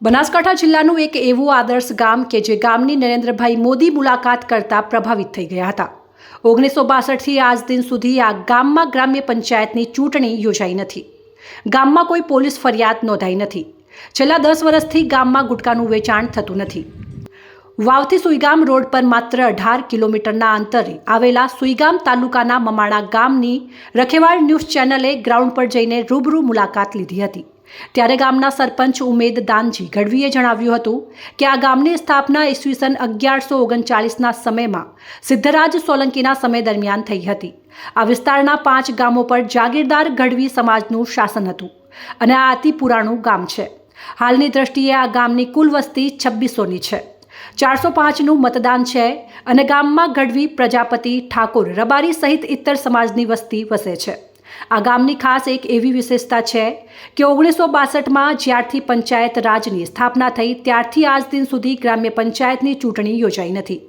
બનાસકાંઠા જિલ્લાનું એક એવું આદર્શ ગામ કે જે ગામની નરેન્દ્રભાઈ મોદી મુલાકાત કરતા પ્રભાવિત થઈ ગયા હતા. ઓગણીસો બાસઠથી આજ દિન સુધી આ ગામમાં ગ્રામ્ય પંચાયતની ચૂંટણી યોજાઈ નથી. ગામમાં કોઈ પોલીસ ફરિયાદ નોંધાઈ નથી. છેલ્લા દસ વર્ષથી ગામમાં ગુટકાનું વેચાણ થતું નથી. વાવથી સુઈગામ રોડ પર માત્ર અઢાર કિલોમીટરના અંતરે આવેલા સુઈગામ તાલુકાના મમાણા ગામની રખેવાળ ન્યૂઝ ચેનલે ગ્રાઉન્ડ પર જઈને રૂબરૂ મુલાકાત લીધી હતી. ત્યારે ગામના સરપંચ ઉમેદ દાનજી ગઢવીએ જણાવ્યું હતું કે આ ગામની સ્થાપના ઈસવીસન અગિયારસો ઓગણચાલીસના સમયમાં સિદ્ધરાજ સોલંકીના સમય દરમિયાન થઈ હતી. આ વિસ્તારના પાંચ ગામો પર જાગીરદાર ગઢવી સમાજનું શાસન હતું અને આ અતિ પુરાણું ગામ છે. હાલની દ્રષ્ટિએ આ ગામની કુલ વસ્તી છવ્વીસોની છે. ચારસો પાંચનું મતદાન છે અને ગામમાં ગઢવી પ્રજાપતિ ઠાકોર રબારી સહિત ઇતર સમાજની વસ્તી વસે છે. આ ગામની ખાસ એક એવી વિશેષતા છે કે ઓગણીસો બાસઠમાં જ્યારથી પંચાયત રાજની સ્થાપના થઈ, ત્યારથી આજ દિન સુધી ગ્રામ્ય પંચાયતની ચૂંટણી યોજાઈ નથી.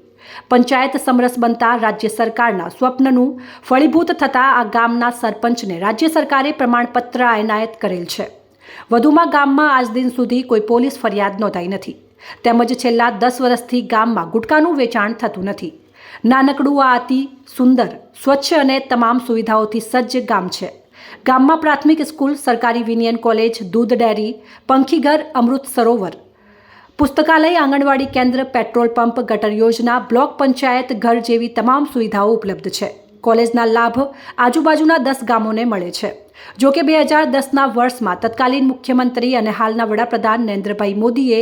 પંચાયત સમરસ બનતા રાજ્ય સરકારના સ્વપ્નનું ફળીભૂત થતાં આ ગામના સરપંચને રાજ્ય સરકારે પ્રમાણપત્ર એનાયત કરેલ છે. વધુમાં ગામમાં આજ દિન સુધી કોઈ પોલીસ ફરિયાદ નોંધાઈ નથી. તેમજ છેલ્લા દસ વર્ષથી ગામમાં ગુટકાનું વેચાણ થતું નથી. નાનકડું આ અતિ સુંદર, સ્વચ્છ અને તમામ સુવિધાઓથી સજ્જ ગામ છે. ગામમાં પ્રાથમિક સ્કૂલ, સરકારી વિનિયન કોલેજ, દૂધ ડેરી, પંખીઘર, અમૃત સરોવર, પુસ્તકાલય, આંગણવાડી કેન્દ્ર, પેટ્રોલ પંપ, ગટર યોજના, બ્લોક પંચાયત, ઘર જેવી તમામ સુવિધાઓ ઉપલબ્ધ છે. કોલેજના લાભ આજુબાજુના દસ ગામોને મળે છે. જો કે બે હજાર દસના વર્ષમાં તત્કાલીન મુખ્યમંત્રી અને હાલના વડાપ્રધાન નરેન્દ્રભાઈ મોદીએ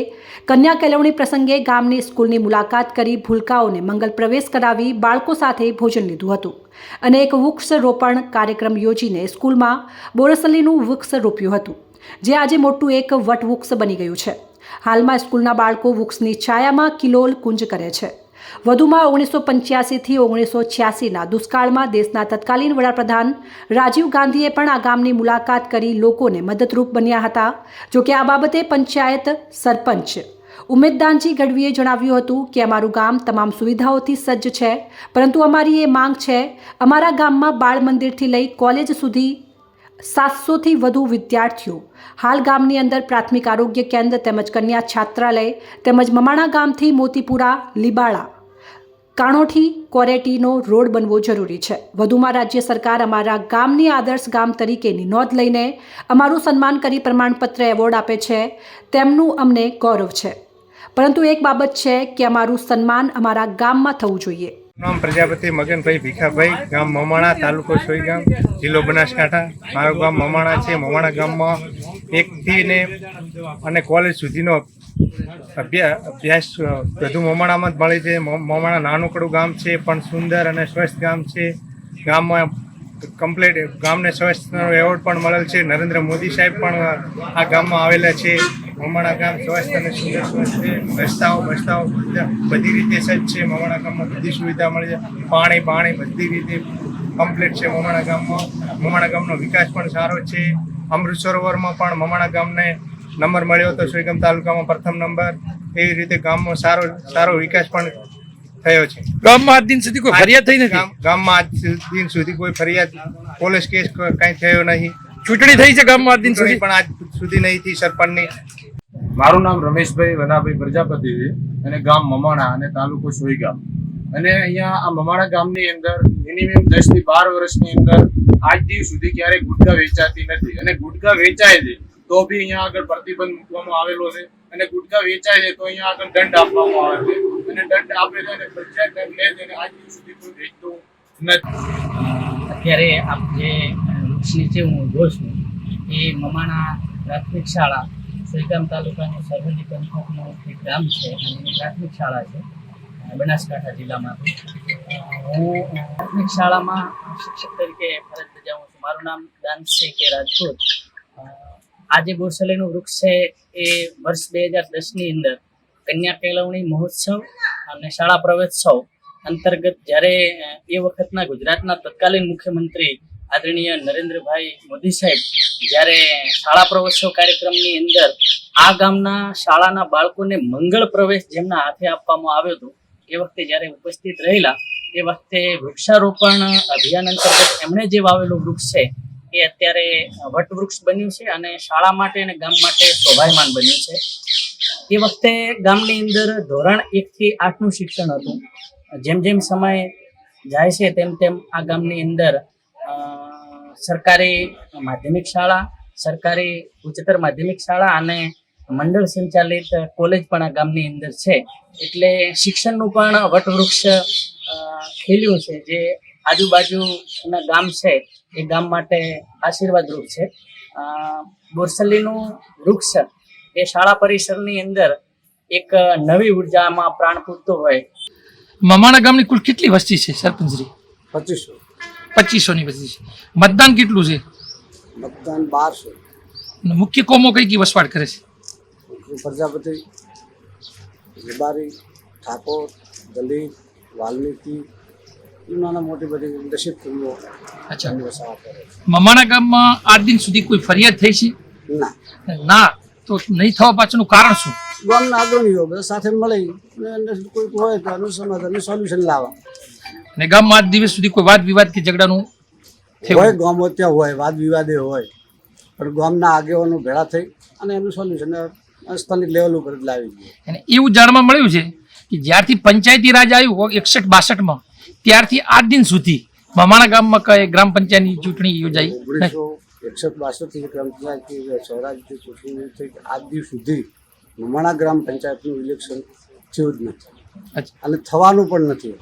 કન્યા કેળવણી પ્રસંગે ગામની સ્કૂલની મુલાકાત કરી ભૂલકાઓને મંગલ પ્રવેશ કરાવી બાળકો સાથે ભોજન લીધું હતું. અને એક વૃક્ષરોપણ કાર્યક્રમ યોજીને સ્કૂલમાં બોરસલીનું વૃક્ષ રોપ્યું હતું, જે આજે મોટું એક વટવૃક્ષ બની ગયું છે. હાલમાં સ્કૂલના બાળકો વૃક્ષની છાયામાં કિલોલ કુંજ કરે છે. વધુમાં ઓગણીસો પંચ્યાસીથી ઓગણીસો છ્યાસીના દુષ્કાળમાં દેશના તત્કાલીન વડાપ્રધાન રાજીવ ગાંધીએ પણ આ ગામની મુલાકાત કરી લોકોને મદદરૂપ બન્યા હતા. જોકે આ બાબતે પંચાયત સરપંચ ઉમેદદાનજી ગઢવીએ જણાવ્યું હતું કે અમારું ગામ તમામ સુવિધાઓથી સજ્જ છે, પરંતુ અમારી એ માંગ છે, અમારા ગામમાં બાળ મંદિરથી લઈ કોલેજ સુધી સાતસોથી વધુ વિદ્યાર્થીઓ, હાલ ગામની અંદર પ્રાથમિક આરોગ્ય કેન્દ્ર તેમજ કન્યા છાત્રાલય તેમજ મમાણા ગામથી મોતીપુરા, લીબાળા કાણોઠી કોરેટીનો રોડ બનવો જરૂરી છે. વધુમાં રાજ્ય સરકાર અમારા ગામની આદર્શ ગામ તરીકેની નોંધ લઈને અમારું સન્માન કરી પ્રમાણપત્ર એવોર્ડ આપે છે, તેમનું અમને ગૌરવ છે. પરંતુ એક બાબત છે કે અમારું સન્માન અમારા ગામમાં થવું જોઈએ. નામ પ્રજાપતિ મગનભાઈ ભીખાભાઈ, ગામ મમાણા, તાલુકો સોઈગામ, જિલ્લો બનાસકાંઠા. મારું ગામ મમાણા છે. મમાણા ગામમાં એકથી ને અને કોલેજ સુધીનો અભ્યા, અભ્યાસ બધું મોમાણામાં જ મળે છે. મમાણા નાનકડું ગામ છે, પણ સુંદર અને સ્વસ્થ ગામ છે. ગામમાં કમ્પ્લેટ, ગામને સ્વસ્થનો એવોર્ડ પણ મળેલ છે. નરેન્દ્ર મોદી સાહેબ પણ આ ગામમાં આવેલા છે. મમાણા ગામ સ્વસ્થ અને સુંદર સ્વસ્થ છે. રસ્તાઓ, બસ્તાઓ બધી રીતે સજ્જ છે. મમાણા ગામમાં બધી સુવિધા મળે છે. પાણી પાણી બધી રીતે કમ્પ્લીટ છે મમાણા ગામમાં. મમાણા ગામનો વિકાસ પણ સારો છે. અમૃત સરોવરમાં પણ મમાણા ગામને નંબર મળ્યો હતો શ્રીગમ તાલુકામાં પ્રથમ નંબર. એવી રીતે ગામમાં સારો સારો વિકાસ પણ થયો છે. ગામમાં આજ દિન સુધી કોઈ ફરિયાદ થઈ નથી? ગામ- ગામમાં આજ દિન સુધી કોઈ ફરિયાદ પોલીસ કેસ કઈ થયો નહીં. ચૂંટણી થઈ છે ગામમાં આજ દિન સુધી? પણ આજ સુધી નહીં થઈ સરપંચની. મારું નામ રમેશભાઈ વનાભાઈ પ્રજાપતિ છે અને ગામ મમાણા અને તાલુકો સોઈગામ અને અહીંયા આ મમાણા ગામની અંદર મિનિમમ દસથી બાર વર્ષની અંદર આજ દિવસ સુધી ક્યારેય ગુટકા વેચાતી નથી. અને ગુટકા વેચાય છે તો બી અહીંયા આગળ પ્રતિબંધ મૂકવામાં આવેલો છે અને ગુટખા વેચાય છે તો અહીંયા આગળ દંડ આપવામાં આવે છે. અને દંડ આપે છે અને પંચાયત દંડ લે છે અને આજ દિવસ સુધી કોઈ વેચતું નથી. અત્યારે આપ જે વૃક્ષ નીચે હું ઊભો છું એ મમાણા પ્રાથમિક શાળા સુઈગામ તાલુકાનું સરહદી પંથકનું એક ગામ છે અને પ્રાથમિક શાળા છે બનાસકાંઠા જિલ્લામાં હું પ્રાથમિક શાળામાં શિક્ષક તરીકે ફરજ બજાવું છું. મારું નામ દાનસિંહ કે અ, આ બોરસલીનું વૃક્ષ છે એ વર્ષ બે હજાર દસની અંદર કન્યા કેળવણી મહોત્સવ અને શાળા પ્રવેશોત્સવ અંતર્ગત જ્યારે એ વખતના ગુજરાતના તત્કાલીન મુખ્યમંત્રી આદરણીય નરેન્દ્રભાઈ મોદી સાહેબ જ્યારે શાળા પ્રવેશોત્સવ કાર્યક્રમની અંદર આ ગામના શાળાના બાળકોને મંગળ પ્રવેશ જેમના હાથે આપવામાં આવ્યો હતો, એ વખતે જ્યારે ઉપસ્થિત રહેલા, એ વખતે વૃક્ષારોપણ અભિયાન અંતર્ગત એમણે જે વાવેલું વૃક્ષ છે એ અત્યારે વટવૃક્ષ બન્યું છે અને શાળા માટે અને ગામ માટે શોભાયમાન બન્યું છે. એ વખતે ગામની અંદર ધોરણ એકથી આઠનું શિક્ષણ હતું. જેમ જેમ સમય જાય છે તેમ તેમ આ ગામની અંદર સરકારી માધ્યમિક શાળા, સરકારી ઉચ્ચતર માધ્યમિક શાળા અને મંડળ સંચાલિત કોલેજ પણ આ ગામની અંદર છે. એટલે શિક્ષણનું પણ વટવૃક્ષ ખીલ્યું છે જે આજુબાજુના ગામ છે એ ગામ માટે આશીર્વાદ રૂપ છે. બોરસલીનું વૃક્ષ એ શાળા પરિસરની અંદર એક નવી ઉર્જામાં પ્રાણ પૂરતું હોય. મમાણા ગામની કુલ કેટલી વસ્તી છે સરપંચરી પચીસો. પચીસો ની વસ્તી છે. મતદાન કેટલું છે? મતદાન બારસો. મુખ્ય કોમો કઈ કઈ વસવાટ કરે છે? પ્રજાપતિ લીબારી ઠાકોર દલિત વાલ્મીકી નાના મોટી બધી દશિત ફિલ્મો અચ્છા. મમાણા ગામમાં આજ દિન સુધી કોઈ ફરિયાદ થઈ છે? ના. ના તો નહીં થવા પાછળનું કારણ શું? ગામના અગ્રણીઓ બધા સાથે મળી કોઈ હોય તો એનું સમાધાન સોલ્યુશન લાવવા. અને ગામમાં આજ દિવસ સુધી કોઈ વાદ વિવાદ કે ઝઘડાનું હોય ગામ ત્યાં હોય વાદ વિવાદે હોય. પણ ગામના આગેવાનો ભેળા થઈ અને એનું સોલ્યુશન સ્થાનિક લેવલ ઉપર લાવી દઈએ અને એવું જાણવા મળ્યું છે કે જ્યારથી પંચાયતી રાજ આવ્યું એકસઠ બાસઠમાં ત્યારથી આજ દિન સુધી મમાણા ગામમાં કઈ ગ્રામ પંચાયતની ચૂંટણી યોજાઈ એકસઠ બાસઠથી ગ્રામ પંચાયતથી સ્વરાજ્યથી ચૂંટણી થઈ આજ દિવસ સુધી મમાણા ગ્રામ પંચાયતનું ઇલેક્શન થયું જ નથી. અને થવાનું પણ નથી.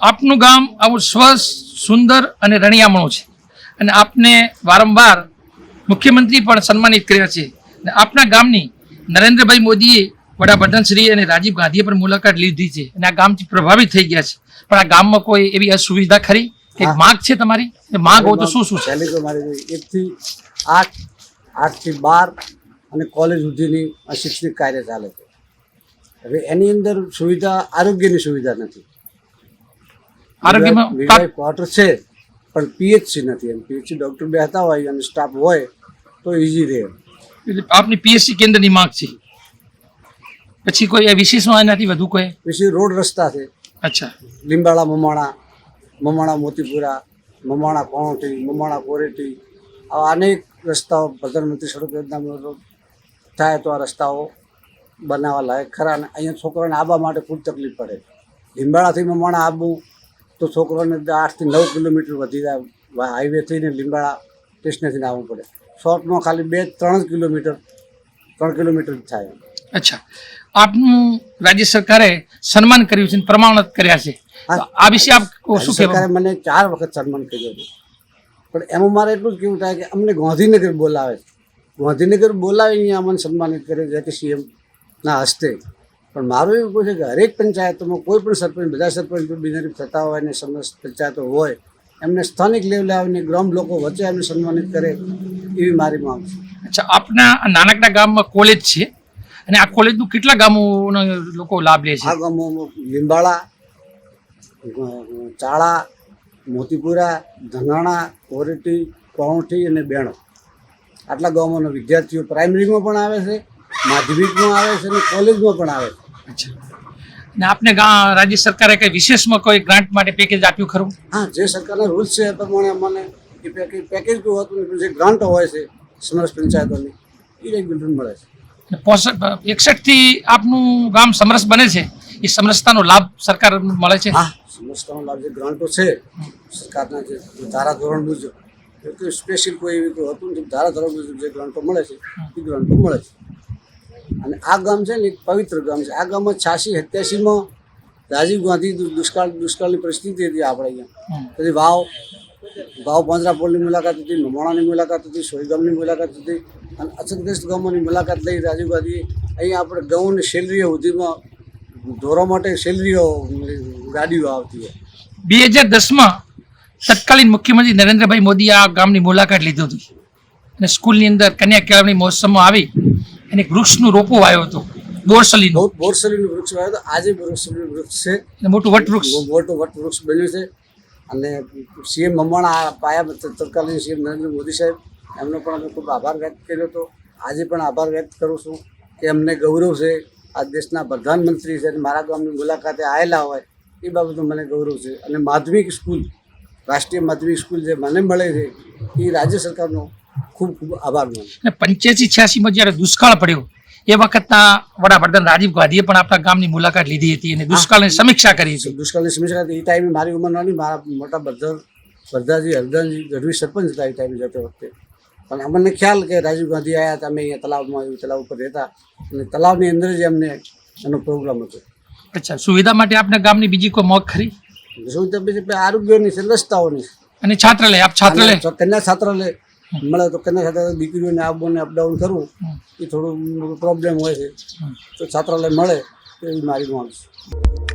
આપનું ગામ આવું સ્વસ્થ સુંદર અને રણિયામણું છે. અને આપને વારંવાર મુખ્યમંત્રી પણ સન્માનિત કર્યા છે. અને આપના ગામની નરેન્દ્રભાઈ મોદીએ વડાપ્રધાન શ્રી અને રાજીવ ગાંધીએ પણ મુલાકાત લીધી છે અને આ ગામથી પ્રભાવિત થઈ ગયા છે. પણ આ ગામમાં કોઈ એવી અસુવિધા ખરી? કે માગ છે તમારી? માંગ હોય તો શું શું છે? તો મારી એકથી આઠ આઠથી બાર અને કોલેજ સુધીની શૈક્ષણિક કાર્ય ચાલે છે. હવે એની અંદર સુવિધા આરોગ્યની સુવિધા નથી. આરોગ્યમાં ક્વાર્ટર છે પણ પીએચસી નથી એમ. પીએચસી ડૉક્ટર બેહતા હોય અને સ્ટાફ હોય તો ઇઝી રહે. આપની પીએચસી કેન્દ્રની માંગ છે? પછી કોઈ વિશેષમાં એનાથી વધુ કોઈ? પછી રોડ રસ્તા છે. અચ્છા. લીંબાળા મમાણા મમાણા મોતીપુરા મમાણા કોણોટી મમાણા કોરેટી આવા અનેક રસ્તાઓ પ્રધાનમંત્રી સડક યોજના થાય તો આ રસ્તાઓ બનાવવા લાયક ખરા અને અહીંયા છોકરાને આવવા માટે ખૂબ તકલીફ પડે. લીંબાળાથી મમાણા આવવું તો છોકરાને આઠથી નવ કિલોમીટર વધી જાય. હાઈવેથી ને લીંબાળા સ્ટેશનેથી આવવું પડે. શોર્ટમાં ખાલી બે ત્રણ જ કિલોમીટર ત્રણ કિલોમીટર જ થાય. અચ્છા. આપનું રાજ્ય સરકારે સન્માન કર્યું છે પ્રમાણિત કર્યા છે. આ વિશે આપ શું સરકારે મને ચાર વખત સન્માન કર્યું હતું. પણ એમાં મારે એટલું જ કેવું થાય કે અમને ગાંધીનગર બોલાવે ગાંધીનગર બોલાવીને અહીંયા અમને સન્માનિત કરે છે કે સીએમ ના હસ્તે. પણ મારું એવું કહું છે કે હરેક પંચાયતોમાં કોઈ પણ સરપંચ બધા સરપંચ બિનહરીફ થતા હોય અને સમસ્ત પંચાયતો હોય એમને સ્થાનિક લેવલે આવીને ગ્રામ લોકો વચ્ચે એમને સન્માનિત કરે એવી મારી માંગ છે. અચ્છા આપના નાનકડા ગામમાં કોલેજ છે? અને આ કોલેજનું કેટલા ગામોના લોકો લાભ લે છે? આ ગામોમાં લીંબાળા ચાળા મોતીપુરા ધનાણા કોરેટી કોણઠી અને બેણો. આટલા ગામોના વિદ્યાર્થીઓ પ્રાઇમરીમાં પણ આવે છે માધ્યમિકમાં આવે છે અને કોલેજમાં પણ આવે છે. અચ્છા. ને આપને રાજ્ય સરકારે કઈ વિશેષમાં કોઈ ગ્રાન્ટ માટે પેકેજ આપ્યું ખરું? હા જે સરકારના રૂલ્સ છે એ પ્રમાણે અમને એ પેકેજ પેકેજ હોય તો જે ગ્રાન્ટ હોય છે સમરસ પંચાયતોની એ રેગ્યુલર મળે છે. એકસઠથી આપનું ગામ સમરસ બને છે. એ સમરસતાનો લાભ સરકાર મળે છે. હા. સમરસતાનો લાભ જે ગ્રાન્ટો છે સરકારના જે ધારાધોરણ મુજબ એ સ્પેશિયલ કોઈ એવી કોઈ હતું ધારાધોરણ મુજબ જે ગ્રાન્ટો મળે છે એ ગ્રાન્ટો મળે છે. અને આ ગામ છે ને એક પવિત્ર ગામ છે. આ ગામમાં છ્યાસી સત્યાસીમાં રાજીવ ગાંધી દુષ્કાળ દુષ્કાળની પરિસ્થિતિ હતી આપણે અહીંયા. પછી વાવ વાવ પાંજરાપોળની મુલાકાત હતી મમાણાની મુલાકાત હતી સોયગામની મુલાકાત હતી અને અછતગ્રસ્ત ગામોની મુલાકાત લઈ રાજીવ ગાંધીએ અહીંયા આપણે ગૌને સેલરીઓ સુધીમાં દોરવા માટે સેલરીઓ ગાડીઓ આવતી હોય. બે હજાર દસમાં તત્કાલીન મુખ્યમંત્રી નરેન્દ્રભાઈ મોદીએ આ ગામની મુલાકાત લીધી હતી. અને સ્કૂલની અંદર કન્યા કેળવણી મહોત્સવમાં આવી અને વૃક્ષનું રોપો આવ્યો હતો બોરસલી બોરસલીનું વૃક્ષ આવ્યો હતો. આજે બોરસલીનું વૃક્ષ છે. મોટું વટવૃક્ષ. મોટું વટ વૃક્ષ બન્યું છે. અને સીએમ મમવાણા આ પાયા તત્કાલીન સીએમ નરેન્દ્ર મોદી સાહેબ, એમનો પણ અમે ખૂબ આભાર વ્યક્ત કર્યો હતો. આજે પણ આભાર વ્યક્ત કરું છું કે અમને ગૌરવ છે. આ દેશના પ્રધાનમંત્રી છે મારા ગામની મુલાકાતે આવેલા હોય, એ બાબતનું મને ગૌરવ છે. અને માધ્યમિક સ્કૂલ, રાષ્ટ્રીય માધ્યમિક સ્કૂલ જે મને મળે છે, એ રાજ્ય સરકારનો ખૂબ ખૂબ આભાર માનું અને પંચ્યાસી છ્યાસીમાં જ્યારે દુષ્કાળ પડ્યો એ વખતના વડાપ્રધાન રાજીવ ગાંધીએ પણ આપણા ગામની મુલાકાત લીધી હતી અને દુષ્કાળની સમીક્ષા કરી છે દુષ્કાળની સમીક્ષા એ ટાઈમે મારી ઉંમર નાની મારા મોટા બધા ભરદાજી હરદાનજી ગઢવી સરપંચ હતા એ ટાઈમે જતો વખતે. પણ અમને ખ્યાલ કે રાજીવ ગાંધી આવ્યા હતા અમે અહીંયા તલાવમાં તલાવ ઉપર રહેતા. અને તલાવની અંદર જ અમને એનો પ્રોગ્રામ હતો. અચ્છા સુવિધા માટે આપના ગામની બીજી કોઈ મોક ખરી? સુવિધા બીજી આરોગ્યની છે રસ્તાઓની. અને છાત્રાલય આપ છાત્રાલય? કન્યા છાત્રાલય. મળે તો કન્યા સાથે દીકરીઓને આવવું અપડાઉન કરવું એ થોડું પ્રોબ્લેમ હોય છે. તો છાત્રાલય મળે એવી મારી માંગ છે.